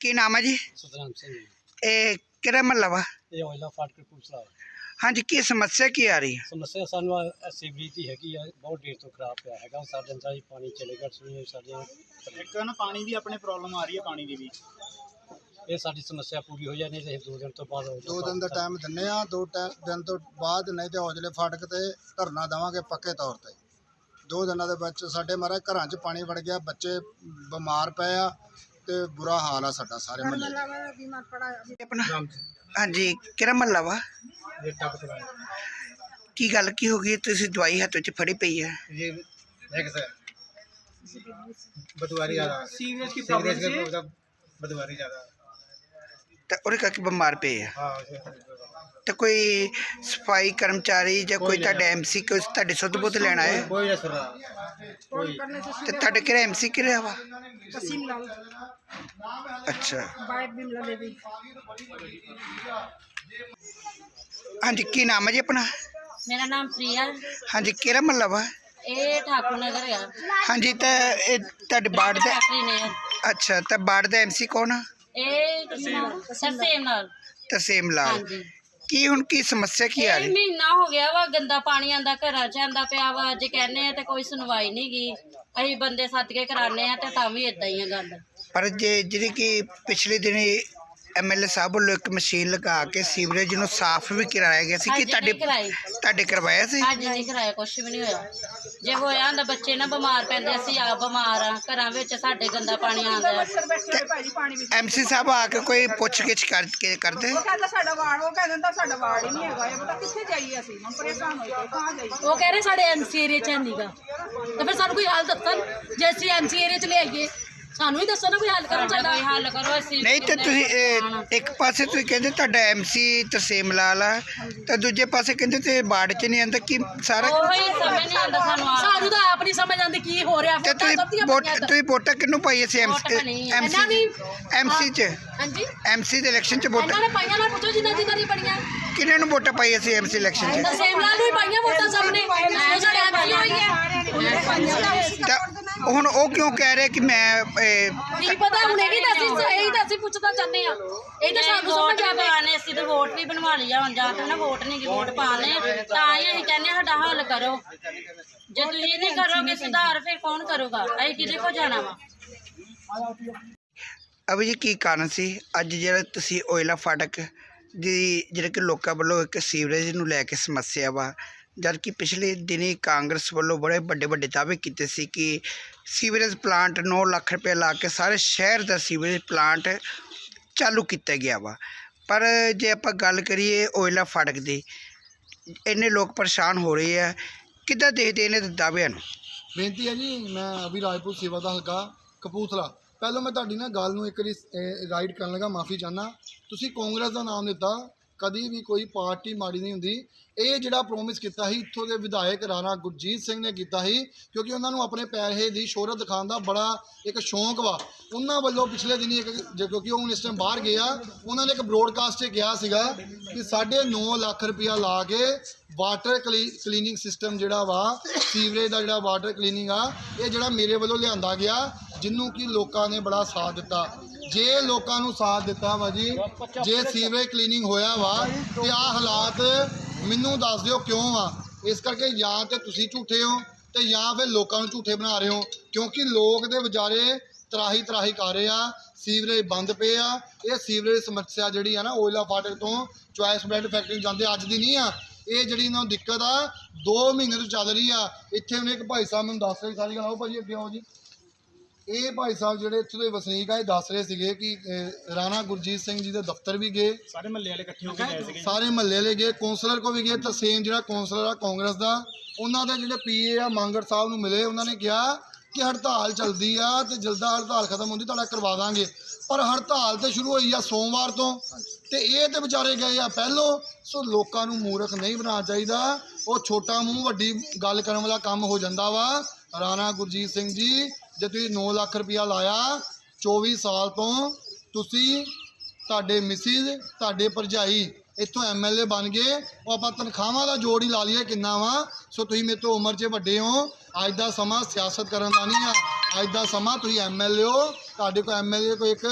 ਕੀ ਨਾਮ ਹੈ ਜੀ? ਸਤਨਾਮ ਸਿੰਘ ਜੀ। ਇਹ ਕਿਹੜਾ ਮਹੱਲਾ ਵਾ? ਇਹ ਔਇਲਾ ਫਾਟਕ ਕਪੂਰਥਲਾ ਹਾਂਜੀ ਕੀ ਸਮੱਸਿਆ ਕੀ ਆ ਰਹੀ ਹੈ? ਸਮੱਸਿਆ ਸਾਨੂੰ ਆਹ ਸੀਵਰੇਜ ਦੀ ਹੈਗੀ ਆ ਬਹੁਤ ਦੇਰ ਤੋਂ ਖਰਾਬ ਪਿਆ ਹੈਗਾ। ਸਾਡੇ ਅੰਦਰ ਹੀ ਪਾਣੀ ਚਲੇਗਾ ਸੁਣੀ ਸਾਡੀਆਂ ਇੱਕ ਨਾ ਪਾਣੀ ਦੀ ਆਪਣੇ ਪ੍ਰੋਬਲਮ ਆ ਰਹੀ ਹੈ ਪਾਣੀ ਦੀ ਵੀ। ਇਹ ਸਾਡੀ ਸਮੱਸਿਆ ਪੂਰੀ ਹੋ ਜਾਣੀ ਤੇ ਦੋ ਦਿਨ ਤੋਂ ਬਾਅਦ ਦੋ ਦਿਨ ਦਾ ਟਾਈਮ ਦਿੰਨੇ ਆ ਦੋ ਟੈ- ਦਿਨ ਤੋਂ ਬਾਅਦ ਨਹੀਂ ਤੇ ਔਜਲੇ ਫਾਟਕ ਤੇ ਧਰਨਾ ਦੇਵਾਂਗੇ ਪੱਕੇ ਤੌਰ ਤੇ। ਦੋ ਦਿਨਾਂ ਦੇ ਵਿੱਚ ਸਾਡੇ ਮਾਰੇ ਘਰਾਂ 'ਚ ਪਾਣੀ ਵੜ ਗਿਆ ਬੱਚੇ ਬਿਮਾਰ ਪਏ ਆ ਤੇ ਬੁਰਾ ਹਾਲ ਆ ਸਾਡਾ ਸਾਰੇ ਮਹੱਲੇ ਦਾ ਆਪਣਾ ਹਾਂਜੀ ਕਿਹੜਾ ਮਹੱਲਾ ਵਾ ਇਹ ਟੱਪ ਤੋਂ ਕੀ ਗੱਲ ਕੀ ਹੋ ਗਈ ਤੁਸੀਂ ਦਵਾਈ ਹੱਥ ਵਿੱਚ ਫੜੀ ਪਈ ਹੈ ये एक सर बदवारी ज़्यादा ਸੀਵਰੇਜ ਦੀ सीवरेज ਪ੍ਰੋਬਲਮ के मतलब बदवारी ज़्यादा ਤਾਂ ਉਹਦੇ ਕਰਕੇ ਬਿਮਾਰ ਪਏ ਆ हाँ उसे- ਤਾਂ ਕੋਈ ਸਫਾਈ ਕਰਮਚਾਰੀ ਜਾਂ ਕੋਈ ਤੁਹਾਡਾ ਐਮਸੀ ਕੋਈ ਤੁਹਾਡੇ ਸੁੱਧ ਬੁੱਧ ਲੈਣਾ ਹੈ कोई नहीं सुन रहा कोई ਤੇ ਤੁਹਾਡੇ ਕਿਹੜਾ ਐਮਸੀ ਕਿਹੜਾ ਵਾ वसीम लाल ਅੱਛਾ बाइक बिमला देवी ਹਾਂਜੀ ਕੀ ਨਾਮ ਹੈ ਜੀ ਆਪਣਾ ਮੇਰਾ ਨਾਮ ਪ੍ਰਿਆ ਹਾਂਜੀ ਕਿਹੜਾ ਮਹੱਲਾ ਵਾ ਇਹ ਠਾਕੁਰ ਨਗਰ ਆ ਹਾਂਜੀ ਤਾਂ ਇਹ ਤੁਹਾਡੇ ਬਾੜ ਦਾ ਫੈਕਟਰੀ ਨੇ ਅੱਛਾ ਤਾਂ ਬਾੜ ਦਾ ਐਮਸੀ ਕੌਣ ਆ ਇਹ ਸਰਸੇਮ ਨਾਲ ਤਰਸੇਮ ਲਾਲ ਹਾਂਜੀ ਕੀ ਹੁਣ ਕੀ ਸਮੱਸਿਆ ਕੀ ਆ ਇਹ ਰਹੀ? ਮਹੀਨਾ ਹੋ ਗਿਆ ਵਾ ਗੰਦਾ ਪਾਣੀ ਆਂਦਾ ਘਰਾਂ 'ਚ ਆਂਦਾ ਪਿਆ ਵਾ ਅੱਜ ਕਹਿੰਨੇ ਆ ਤੇ ਕੋਈ ਸੁਣਵਾਈ ਨਹੀਂ ਗੀ ਅਸੀਂ ਬੰਦੇ ਸੱਦ ਕੇ ਕਰਾਣੇ ਆ ਤੇ ਤਾਂ ਵੀ ਇਦਾਂ ਹੀ ਆ ਗੱਲ। ਪਰ ਜੇ ਜਿਹੜੀ ਕਿ ਪਿਛਲੇ ਦਿਨੀ ਐਮਐਲਏ ਸਾਹਿਬ ਵੱਲੋਂ ਇੱਕ ਮਸ਼ੀਨ ਲਗਾ ਕੇ ਸੀਵਰੇਜ ਨੂੰ ਸਾਫ਼ ਵੀ ਕਰਾਇਆ ਗਿਆ ਸੀ ਕਿ ਅੱਜ ਤੁਹਾਡੇ ਨਹੀਂ ਕਰਾਈ। ਤੁਹਾਡੇ ਕਰਵਾਇਆ ਸੀ? ਅੱਜ ਨਹੀਂ ਕਰਾਇਆ ਕੁਛ ਵੀ ਨਹੀਂ ਹੋਇਆ। ਜੇ ਹੋਇਆ ਹੁੰਦਾ ਬੱਚੇ ਨਾ ਬਿਮਾਰ ਪੈਂਦੇ ਅਸੀਂ ਆਪ ਬਿਮਾਰ ਆ ਘਰਾਂ ਵਿੱਚ ਸਾਡੇ ਗੰਦਾ ਪਾਣੀ ਆਂਦਾ ਹੈ। ਸਰ ਬੈਠੇ ਭਾਜੀ ਪਾਣੀ ਵਿੱਚ ਐਮਸੀ ਸਾਹਿਬ ਆ ਕੇ ਕੋਈ ਪੁੱਛ ਗਿੱਛ ਕਰਕੇ ਕਰਦੇ? ਉਹ ਕਹਿੰਦਾ ਸਾਡਾ ਵਾਰਡ ਉਹ ਕਹਿੰਦਾ ਤਾਂ ਸਾਡਾ ਵਾਰਡ ਹੀ ਨਹੀਂ ਹੈਗਾ ਇਹ ਪਤਾ ਕਿੱਥੇ ਜਾਈਏ ਅਸੀਂ? ਹੁਣ ਪਰੇਸ਼ਾਨ ਹੋਏ ਪਏ ਕਹਾਂ ਜਾਈਏ? ਉਹ ਕਹਿ ਰਹੇ ਸਾਡੇ ਐਮਸੀ ਏਰੀਆ ਚ ਨਹੀਂਗਾ ਤਾਂ ਫਿਰ ਸਾਨੂੰ ਕੋਈ ਹੱਲ ਦੱਸਣ? ਜੇ ਅਸੀਂ ਐਮਸੀ ਏਰੀਆ ਚ ਲੈ ਆਈਏ ਸਾਨੂੰ ਹੀ ਦੱਸੋ ਨਾ ਕੋਈ ਹੱਲ ਕਰੋ ਸਾਡਾ ਚਾਹੀਦਾ ਕੋਈ ਹੱਲ ਕਰੋ ਅਸੀਂ ਨਹੀਂ ਤੇ ਤੁਸੀਂ ਇਹ, ਇੱਕ ਪਾਸੇ ਤੁਸੀਂ ਕਹਿੰਦੇ ਤੁਹਾਡਾ ਐਮਸੀ ਤਰਸੇਮ ਲਾਲ ਆ ਤਾਂ ਦੂਜੇ ਪਾਸੇ ਕਹਿੰਦੇ ਤੇ ਬਾੜ ਚ ਨਹੀਂ ਆਂਦਾ ਕਿ ਸਾਰਾ ਉਹ ਹੀ ਸਮਝ ਨਹੀਂ ਆਉਂਦਾ ਸਾਨੂੰ ਆਪ ਸਾਨੂੰ ਤਾਂ ਆਪ ਨਹੀਂ ਸਮਝ ਆਉਂਦੀ ਕੀ ਹੋ ਰਿਹਾ ਤੇ ਫੋਟਾਂ ਸਭ ਤੁਸੀਂ ਦੀਆਂ ਵੋਟ ਤਾਂ। ਤੁਸੀਂ ਵੋਟਾਂ ਕਿਹਨੂੰ ਪਾਈ ਸੀ ਵੋਟ ਬਣੀ ਹੈ। ਇਹਨਾਂ ਐਮਸੀ ਦੀ ਐਮਸੀ ਚ? ਹਾਂਜੀ। ਐਮਸੀ ਦੇ ਇਲੈਕਸ਼ਨ ਚ ਵੋਟ ਇਹਨਾਂ ਨੇ ਪਾਈਆਂ ਨਾ ਪੁੱਛੋ ਜਿੰਨਾ ਜਿੰਨਾ ਦੀ ਬਣੀਆਂ। ਕਿਹਨਾਂ ਨੂੰ ਵੋਟਾਂ ਪਾਈ ਸੀ ਐਮਸੀ ਇਲੈਕਸ਼ਨ ਚ? ਤਾਂ ਸੇਮਲਾਲ ਨੂੰ ਹੀ ਪਾਈਆਂ ਵੋਟਾਂ ਸਾਹਮਣੇ। ਇਹ ਸਾਡੇ ਐਮਸੀ ਹੋਈ ਹੈ। ਹੁਣ ਉਹ ਕਿਉਂ ਕਹਿ ਰਹੇ ਕਿ ਮੈਂ ਇਹ, ਪਤਾ ਹੁਣ ਇਹ ਵੀ ਤਾਂ ਅਸੀਂ ਇਹੀ ਤਾਂ ਅਸੀਂ ਪੁੱਛਣਾ ਚਾਹੁੰਦੇ ਆ ਇਹ ਤਾਂ ਸਾਨੂੰ ਵੋਟ ਸਮਝ ਵੀ ਆਵੇ ਪਾਣੇ ਅਸੀਂ ਤਾਂ ਵੋਟ ਵੀ ਬਣਵਾ ਲਈ ਆ ਹੁਣ ਜਾਂ ਤਾਂ ਨਾ ਵੋਟ ਨਹੀਂ ਗੀ ਵੋਟ ਪਾਣੇ ਤਾਂ ਹੀ ਅਸੀਂ ਕਹਿੰਦੇ ਹਾਂ ਸਾਡਾ ਹੱਲ ਕਰੋ। ਜੇ ਤੁਸੀਂ ਨਹੀਂ ਕਰੋਗੇ ਸੁਧਾਰ ਫਿਰ ਕੌਣ ਕਰੂਗਾ? ਅਸੀਂ ਕਿਹਦੇ ਕੋ ਜਾਣਾ ਵਾ? ਅਭੀ ਜੀ ਕੀ ਕਾਰਨ ਸੀ? ਅੱਜ ਜਿਹੜਾ ਤੁਸੀਂ ਓਇਲਾ ਫਾਟਕ ਦੀ ਜਿਹੜੇ ਕਿ ਲੋਕਾਂ ਵੱਲੋਂ ਇੱਕ ਸੀਵਰੇਜ ਨੂੰ ਲੈ ਕੇ ਸਮੱਸਿਆ ਵਾ ਜਦ ਕਿ ਪਿਛਲੇ ਦਿਨੀ ਕਾਂਗਰਸ ਵੱਲੋਂ ਬੜੇ ਵੱਡੇ ਵੱਡੇ ਦਾਅਵੇ ਕੀਤੇ ਸੀ ਕਿ ਸੀਵਰੇਜ ਪਲਾਂਟ 9 ਲੱਖ ਰੁਪਏ ਲਾ ਕੇ ਸਾਰੇ ਸ਼ਹਿਰ ਦਾ ਸੀਵਰੇਜ ਪਲਾਂਟ ਚਾਲੂ ਕੀਤਾ ਗਿਆ ਵਾ। ਪਰ ਜੇ ਆਪਾਂ ਗੱਲ ਕਰੀਏ ਓਇਲਾ ਫੜਕ ਦੀ, ਇੰਨੇ ਲੋਕ ਪਰੇਸ਼ਾਨ ਹੋ ਰਹੇ ਆ। ਕਿੱਦਾਂ ਦੇਖਦੇ ਇਹਨਾਂ ਦੇ ਦਾਅਵਿਆਂ ਨੂੰ? ਬੇਨਤੀ ਹੈ ਜੀ, ਮੈਂ ਅਭੀ ਰਾਜਪੂਰ ਸੇਵਾ ਦਾ ਹਲਕਾ ਕਪੂਰਥਲਾ। ਪਹਿਲਾਂ ਮੈਂ ਤੁਹਾਡੀ ਨਾ ਗੱਲ ਨੂੰ ਇੱਕ ਵਾਰੀ ਰਾਈਡ ਕਰਨ ਲੱਗਾ, ਮਾਫੀ ਚਾਹਨਾ ਤੁਸੀਂ ਕਾਂਗਰਸ ਦਾ ਨਾਮ ਦਿੱਤਾ ਕਦੀ ਵੀ ਕੋਈ ਪਾਰਟੀ ਮਾੜੀ ਨਹੀਂ ਹੁੰਦੀ। ਇਹ ਜਿਹੜਾ ਪ੍ਰੋਮਿਸ ਕੀਤਾ ਸੀ, ਇੱਥੋਂ ਦੇ ਵਿਧਾਇਕ ਰਾਣਾ ਗੁਰਜੀਤ ਸਿੰਘ ਨੇ ਕੀਤਾ ਸੀ, ਕਿਉਂਕਿ ਉਹਨਾਂ ਨੂੰ ਆਪਣੇ ਪੈਸੇ ਦੀ ਸ਼ੋਹਰਤ ਦਿਖਾਉਣ ਦਾ ਬੜਾ ਇੱਕ ਸ਼ੌਂਕ ਵਾ। ਉਹਨਾਂ ਵੱਲੋਂ ਪਿਛਲੇ ਦਿਨੀ ਇੱਕ ਜੇ- ਕਿਉਂਕਿ ਉਹ ਹੁਣ ਇਸ ਟਾਈਮ ਬਾਹਰ ਗਿਆ, ਉਹਨਾਂ ਨੇ ਇੱਕ ਬ੍ਰੋਡਕਾਸਟ 'ਚ ਕਿਹਾ ਸੀਗਾ ਕਿ 9.5 ਲੱਖ ਰੁਪਇਆ ਲਾ ਕੇ ਵਾਟਰ ਕਲੀਨਿੰਗ ਸਿਸਟਮ ਜਿਹੜਾ ਵਾ ਸੀਵਰੇਜ ਦਾ ਜਿਹੜਾ ਵਾਟਰ ਕਲੀਨਿੰਗ ਆ, ਇਹ ਜਿਹੜਾ ਮੇਰੇ ਵੱਲੋਂ ਲਿਆਂਦਾ ਗਿਆ ਜਿਹਨੂੰ ਕਿ ਲੋਕਾਂ ਨੇ ਬੜਾ ਸਾਥ ਦਿੱਤਾ। ਜੇ ਲੋਕਾਂ ਨੂੰ ਸਾਥ ਦਿੱਤਾ ਵਾ ਜੀ, ਜੇ ਸੀਵਰੇਜ ਕਲੀਨਿੰਗ ਹੋਇਆ ਵਾ, ਤੇ ਆ ਹਾਲਾਤ ਮੈਨੂੰ ਦੱਸ ਦਿਓ ਕਿਉਂ ਆ? ਇਸ ਕਰਕੇ ਜਾਂ ਤੇ ਤੁਸੀਂ ਝੂਠੇ ਹੋ, ਤੇ ਜਾਂ ਫਿਰ ਲੋਕਾਂ ਨੂੰ ਝੂਠੇ ਬਣਾ ਰਹੇ ਹੋ, ਕਿਉਂਕਿ ਲੋਕ ਦੇ ਵਿਚਾਰੇ ਤਰਾਹੀ ਤਰਾਹੀ ਕਰ ਰਹੇ ਆ, ਸੀਵਰੇਜ ਬੰਦ ਪਏ ਆ, ਇਹ ਸੀਵਰੇਜ ਸਮੱਸਿਆ ਜਿਹੜੀ ਆ ਨਾ, ਓਇਲਾ ਫਾਟਕ ਤੋਂ ਚੁਆਇਸ ਬ੍ਰੈਡ ਫੈਕਟਰੀ ਨੂੰ ਜਾਂਦੇ ਅੱਜ ਦੀ ਨਹੀਂ ਆ, ਇਹ ਜਿਹੜੀ ਇਹਨਾਂ ਨੂੰ ਦਿੱਕਤ ਆ 2 ਮਹੀਨੇ ਤੋਂ ਚੱਲ ਰਹੀ ਆ, ਇੱਥੇ ਉਹਨੇ ਇੱਕ ਭਾਈ ਸਾਹਿਬ ਮੈਨੂੰ ਦੱਸ ਰਹੇ ਸਾਰੀ ਗੱਲ, ਆਓ ਭਾਜੀ ਅੱਗੇ ਆਓ ਜੀ। ਇਹ ਭਾਈ ਸਾਹਿਬ ਜਿਹੜੇ ਇੱਥੋਂ ਦੇ ਵਸਨੀਕ ਆ ਇਹ ਦੱਸ ਰਹੇ ਸੀਗੇ ਕਿ ਅਹ, ਰਾਣਾ ਗੁਰਜੀਤ ਸਿੰਘ ਜੀ ਦੇ ਦਫ਼ਤਰ ਵੀ ਗਏ। ਸਾਰੇ ਮਹੱਲੇ ਵਾਲੇ ਇਕੱਠੇ ਹੋ ਕੇ ਗਏ ਸੀਗੇ। ਸਾਰੇ ਮਹੱਲੇ ਵਾਲੇ ਗਏ ਕੌਂਸਲਰ ਕੋ ਵੀ ਗਏ ਤਰਸੇਮ ਜਿਹੜਾ ਕੌਂਸਲਰ ਆ ਕਾਂਗਰਸ ਦਾ। ਉਹਨਾਂ ਦੇ ਜਿਹੜੇ ਪੀਏ ਆ ਮੰਗੜ ਸਾਹਿਬ ਨੂੰ ਮਿਲੇ ਉਹਨਾਂ ਨੇ ਕਿਹਾ ਕਿ ਹੜਤਾਲ ਚੱਲਦੀ ਆ ਤੇ ਜਲਦਾ ਹੜਤਾਲ ਖਤਮ ਹੁੰਦੀ ਤੁਹਾਡਾ ਕਰਵਾ ਦਾਂਗੇ। ਪਰ ਹੜਤਾਲ ਤੇ ਸ਼ੁਰੂ ਹੋਈ ਆ ਸੋਮਵਾਰ ਤੋਂ ਤੇ ਇਹ ਤੇ ਵਿਚਾਰੇ ਗਏ ਆ ਪਹਿਲੋਂ ਸੋ ਲੋਕਾਂ ਨੂੰ ਮੂਰਖ ਨਹੀਂ ਬਣਾਉਣਾ ਚਾਹੀਦਾ। ਉਹ ਛੋਟਾ ਮੂੰਹ ਵੱਡੀ ਗੱਲ ਕਰਨ ਵਾਲਾ ਕੰਮ ਹੋ ਜਾਂਦਾ ਵਾ। ਰਾਣਾ ਗੁਰਜੀਤ ਸਿੰਘ ਜੀ ਜੇ ਤੁਸੀਂ 9 ਲੱਖ ਰੁਪਇਆ ਲਾਇਆ 24 ਸਾਲ ਤੋਂ, ਤੁਸੀਂ ਤੁਹਾਡੇ ਮਿਸਿਸ ਤੁਹਾਡੇ ਭਰਜਾਈ ਇੱਥੋਂ ਐਮਐਲਏ ਬਣ ਗਏ। ਉਹ ਆਪਾਂ ਤਨਖਾਹਾਂ ਦਾ ਜੋੜ ਹੀ ਲਾ ਲਈਏ ਕਿੰਨਾ ਵਾ। ਸੋ ਤੁਸੀਂ ਮੇਰੇ ਤੋਂ ਉਮਰ 'ਚ ਵੱਡੇ ਹੋ। ਅੱਜ ਦਾ ਸਮਾਂ ਸਿਆਸਤ ਕਰਨ ਦਾ ਨਹੀਂ ਆ। ਅੱਜ ਦਾ ਸਮਾਂ ਤੁਸੀਂ ਐਮਐਲਏ ਹੋ। ਤੁਹਾਡੇ ਕੋਲ ਐਮਐਲਏ ਕੋਲ ਇੱਕ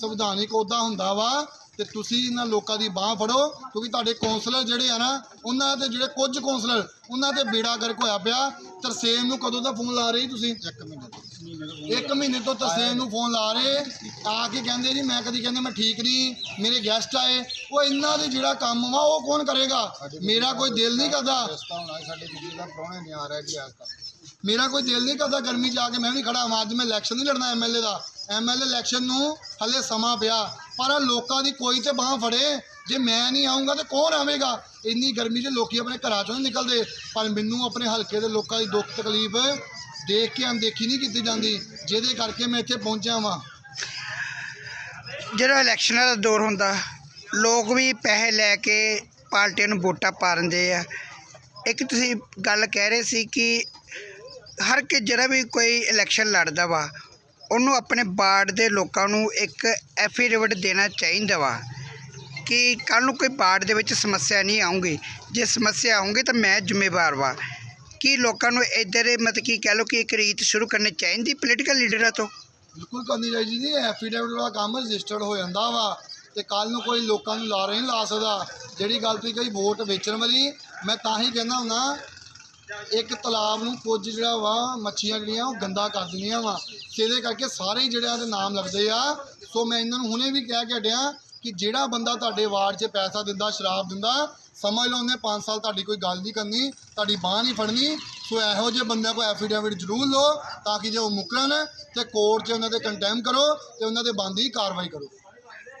ਸੰਵਿਧਾਨਿਕ ਅਹੁਦਾ ਹੁੰਦਾ ਵਾ ਤੇ ਤੁਸੀਂ ਇਹਨਾਂ ਲੋਕਾਂ ਦੀ ਬਾਹ ਫੜੋ। ਕਿਉਂਕਿ ਤੁਹਾਡੇ ਕੌਂਸਲਰ ਜਿਹੜੇ ਆ ਨਾ, ਉਹਨਾਂ ਦੇ ਜਿਹੜੇ ਕੁਝ ਕੌਂਸਲਰ, ਉਹਨਾਂ ਤੇ ਬੇੜਾ ਗਰਕ ਹੋਇਆ ਪਿਆ। ਤਰਸੇਮ ਨੂੰ ਕਦੋਂ ਦਾ ਫੋਨ ਲਾ ਰਹੀ ਤੁਸੀਂ? ਇੱਕ ਮਹੀਨੇ ਇੱਕ ਮਹੀਨੇ ਤੋਂ ਤਰਸੇਮ ਨੂੰ ਫੋਨ ਲਾ ਰਹੇ ਆ ਕੇ ਕਹਿੰਦੇ ਜੀ, ਮੈਂ ਕਦੀ ਕਹਿੰਦੇ ਮੈਂ ਠੀਕ ਨਹੀਂ, ਮੇਰੇ ਗੈਸਟ ਆਏ। ਉਹ ਇਹਨਾਂ ਦੇ ਜਿਹੜਾ ਕੰਮ ਵਾ, ਉਹ ਕੌਣ ਕਰੇਗਾ? ਮੇਰਾ ਕੋਈ ਦਿਲ ਨਹੀਂ ਕਰਦਾ। ਸਾਡੇ ਬਿਜਲੀ ਦਾ ਪ੍ਰਾਹੁਣੇ ਨਹੀਂ ਆ ਰਿਹਾ ਜੀ ਅੱਜ ਤੱਕ ਮੇਰਾ ਕੋਈ ਦਿਲ ਨਹੀਂ ਕਰਦਾ ਗਰਮੀ 'ਚ ਆ ਕੇ ਮੈਂ ਵੀ ਖੜਾ ਹਾਂ ਅੱਜ ਮੈਂ ਇਲੈਕਸ਼ਨ ਨਹੀਂ ਲੜਨਾ ਐਮਐਲਏ ਦਾ। ਐਮਐਲਏ ਇਲੈਕਸ਼ਨ ਨੂੰ ਹਲੇ ਸਮਾਂ ਪਿਆ, ਪਰ ਲੋਕਾਂ ਦੀ ਕੋਈ ਤੇ ਬਾਹ ਫੜੇ। ਜੇ ਮੈਂ ਨਹੀਂ ਆਉਂਗਾ ਤੇ ਕੌਣ ਆਵੇਗਾ? ਇੰਨੀ ਗਰਮੀ 'ਚ ਲੋਕੀ ਆਪਣੇ ਘਰਾਂ 'ਚੋਂ ਨਹੀਂ ਨਿਕਲਦੇ, ਪਰ ਮੈਨੂੰ ਆਪਣੇ ਹਲਕੇ ਦੇ ਲੋਕਾਂ ਦੀ ਦੁੱਖ ਤਕਲੀਫ ਦੇਖ ਕੇ ਅਣਦੇਖੀ ਨਹੀਂ ਕੀਤੀ ਜਾਂਦੀ, ਜਿਹਦੇ ਕਰਕੇ ਮੈਂ ਇੱਥੇ ਪਹੁੰਚਿਆ ਵਾਂ। ਜਿਹੜਾ ਇਲੈਕਸ਼ਨਾਂ ਦਾ ਦੌਰ ਹੁੰਦਾ, ਲੋਕ ਵੀ ਪੈਸੇ ਲੈ ਕੇ ਪਾਰਟੀਆਂ ਨੂੰ ਵੋਟਾਂ ਪਾ ਦਿੰਦੇ ਆ। ਇੱਕ ਤੁਸੀਂ ਗੱਲ ਕਹਿ ਰਹੇ ਸੀ ਕਿ ਹਰ ਕਿ ਜਿਹੜਾ ਵੀ ਕੋਈ ਇਲੈਕਸ਼ਨ ਲੜਦਾ ਵਾ, ਉਹਨੂੰ ਆਪਣੇ ਬਾਰਡ ਦੇ ਲੋਕਾਂ ਨੂੰ ਇੱਕ ਐਫੀਡੇਵਿਟ ਦੇਣਾ ਚਾਹੀਦਾ ਵਾ ਕਿ ਕੱਲ ਨੂੰ ਕੋਈ ਬਾਰਡ ਦੇ ਵਿੱਚ ਸਮੱਸਿਆ ਨਹੀਂ ਆਉਂਗੀ ਜੇ ਸਮੱਸਿਆ ਆਉਂਗੀ ਤਾਂ ਮੈਂ ਜ਼ਿੰਮੇਵਾਰ ਵਾ। ਕੀ ਲੋਕਾਂ ਨੂੰ ਇੱਧਰ ਮਤਲਬ ਕਿ ਕਹਿ ਲਓ ਕਿ ਇੱਕ ਰੀਤ ਸ਼ੁਰੂ ਕਰਨੀ ਚਾਹੀਦੀ ਪੋਲੀਟੀਕਲ ਲੀਡਰਾਂ ਤੋਂ? ਬਿਲਕੁਲ ਕਰਨੀ ਚਾਹੀਦੀ ਜੀ। ਐਫੀਡੇਵਿਟ ਵਾਲਾ ਕੰਮ ਰਜਿਸਟਰਡ ਹੋ ਜਾਂਦਾ ਵਾ ਤੇ ਕੱਲ ਨੂੰ ਕੋਈ ਲੋਕਾਂ ਨੂੰ ਲਾਰੇ ਨਹੀਂ ਲਾ ਸਕਦਾ। ਜਿਹੜੀ ਗੱਲ ਤੁਸੀਂ ਕਹੀ ਵੋਟ ਵੇਚਣ ਵਾਲੀ, ਮੈਂ ਤਾਂ ਹੀ ਕਹਿੰਦਾ ਹੁੰਦਾ, ਇੱਕ ਤਲਾਬ ਨੂੰ ਕੁਝ ਜਿਹੜਾ ਵਾ, ਮੱਛੀਆਂ ਜਿਹੜੀਆਂ ਉਹ ਗੰਦਾ ਕਰ ਦਿੰਦੀਆਂ ਵਾ। ਇਹਦੇ ਕਰਕੇ ਸਾਰੇ ਹੀ ਜਿਹੜਿਆਂ ਦੇ ਨਾਮ ਲੱਗਦੇ ਆ। ਸੋ ਮੈਂ ਇਹਨਾਂ ਨੂੰ ਹੁਣੇ ਵੀ ਕਹਿ ਕੇ ਹਟਿਆ ਕਿ ਜਿਹੜਾ ਬੰਦਾ ਤੁਹਾਡੇ ਵਾਰਡ 'ਚ ਪੈਸਾ ਦਿੰਦਾ ਸ਼ਰਾਬ ਦਿੰਦਾ ਸਮਝ ਲਓ ਉਹਨੇ 5 ਸਾਲ ਤੁਹਾਡੀ ਕੋਈ ਗੱਲ ਨਹੀਂ ਕਰਨੀ ਤੁਹਾਡੀ ਬਾਹ ਨਹੀਂ ਫੜਨੀ ਸੋ ਇਹੋ ਜਿਹੇ ਬੰਦਿਆਂ ਕੋਲ ਐਫੀਡੇਵਿਟ ਜ਼ਰੂਰ ਲਓ ਤਾਂ ਕਿ ਜੇ ਉਹ ਮੁਕਰਨ ਤੇ ਕੋਰਟ 'ਚ ਉਹਨਾਂ ਦੇ ਕੰਟੈਮ ਕਰੋ ਤੇ ਉਹਨਾਂ ਦੇ ਬੰਦੀ ਕਾਰਵਾਈ ਕਰੋ।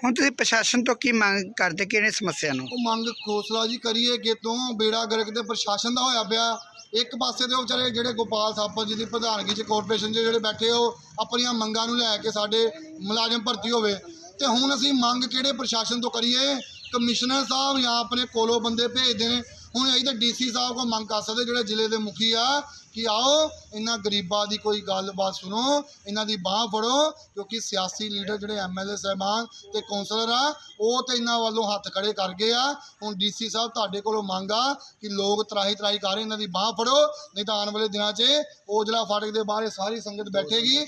ਹੁਣ ਤੁਸੀਂ ਪ੍ਰਸ਼ਾਸਨ ਤੋਂ ਕੀ ਮੰਗ ਕਰਦੇ ਕਿਹੜੇ ਸਮੱਸਿਆ ਨੂੰ? ਉਹ ਮੰਗ ਖੋਸਲਾ ਜੀ ਕਰੀਏ ਕਿ ਤੋਂ ਬੇੜਾ ਗਰਕ ਤੇ ਪ੍ਰਸ਼ਾਸਨ ਦਾ ਹੋਇਆ ਪਿਆ। ਇੱਕ ਪਾਸੇ ਤੇ ਉਹ ਵਿਚਾਰੇ ਜਿਹੜੇ ਗੋਪਾਲ ਥਾਪਰ ਜੀ ਦੀ ਪ੍ਰਧਾਨਗੀ 'ਚ ਕਾਰਪੋਰੇਸ਼ਨ 'ਚ ਜਿਹੜੇ ਬੈਠੇ ਉਹ ਆਪਣੀਆਂ ਮੰਗਾਂ ਨੂੰ ਲੈ ਕੇ ਸਾਡੇ ਮੁਲਾਜ਼ਮ ਭਰਤੀ ਹੋਵੇ। ਤੇ ਹੁਣ ਅਸੀਂ ਮੰਗ ਕਿਹੜੇ ਪ੍ਰਸ਼ਾਸਨ ਤੋਂ ਕਰੀਏ? ਕਮਿਸ਼ਨਰ ਸਾਹਿਬ ਜਾਂ ਆਪਣੇ ਕੋਲੋਂ ਬੰਦੇ ਭੇਜਦੇ ਨੇ। ਹੁਣ ਅਸੀਂ ਤਾਂ ਡੀਸੀ ਸਾਹਿਬ ਕੋਲ ਮੰਗ ਕਰ ਸਕਦੇ, ਜਿਹੜੇ ਜ਼ਿਲ੍ਹੇ ਦੇ ਮੁਖੀ ਆ, ਕਿ ਆਓ, ਇਹਨਾਂ ਗਰੀਬਾਂ ਦੀ ਕੋਈ ਗੱਲਬਾਤ ਸੁਣੋ, ਇਹਨਾਂ ਦੀ ਬਾਹ ਫੜੋ, ਕਿਉਂਕਿ ਸਿਆਸੀ ਲੀਡਰ ਜਿਹੜੇ ਐਮਐਲਏ ਸਾਹਿਬਾਨ ਤੇ ਕੌਂਸਲਰ ਆ, ਉਹ ਤੇ ਇਹਨਾਂ ਵੱਲੋਂ ਹੱਥ ਖੜੇ ਕਰ ਗਏ ਆ। ਹੁਣ ਡੀਸੀ ਸਾਹਿਬ ਤੁਹਾਡੇ ਕੋਲੋਂ ਮੰਗ ਆ ਕਿ ਲੋਕ ਤਰਾਹੀ ਤਰਾਹੀ ਕਰ ਰਹੇ, ਇਹਨਾਂ ਦੀ ਬਾਹ ਫੜੋ, ਨਹੀਂ ਤਾਂ ਆਉਣ ਵਾਲੇ ਦਿਨਾਂ 'ਚ ਔਜਲਾ ਫਾਟਕ ਦੇ ਬਾਹਰ ਇਹ ਸਾਰੀ ਸੰਗਤ ਬੈਠੇਗੀ।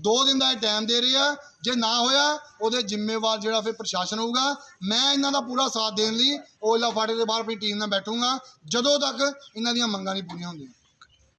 ਦੋ ਦਿਨ ਦਾ ਟਾਈਮ ਦੇ ਰਹੇ ਆ। ਜੇ ਨਾ ਹੋਇਆ, ਉਹਦੇ ਜ਼ਿੰਮੇਵਾਰ ਜਿਹੜਾ ਫਿਰ ਪ੍ਰਸ਼ਾਸਨ ਹੋਊਗਾ। ਮੈਂ ਇਹਨਾਂ ਦਾ ਪੂਰਾ ਸਾਥ ਦੇਣ ਲਈ ਔਜਲਾ ਫਾਟਕ ਦੇ ਬਾਹਰ ਆਪਣੀ ਟੀਮ ਨਾਲ ਬੈਠੂੰਗਾ। ਜਦੋਂ ਤੱਕ ਇਹਨਾਂ ਦੀਆਂ ਮੰਗਾਂ ਨਹੀਂ ਪੂਰੀਆਂ ਹੁੰਦੀਆਂ।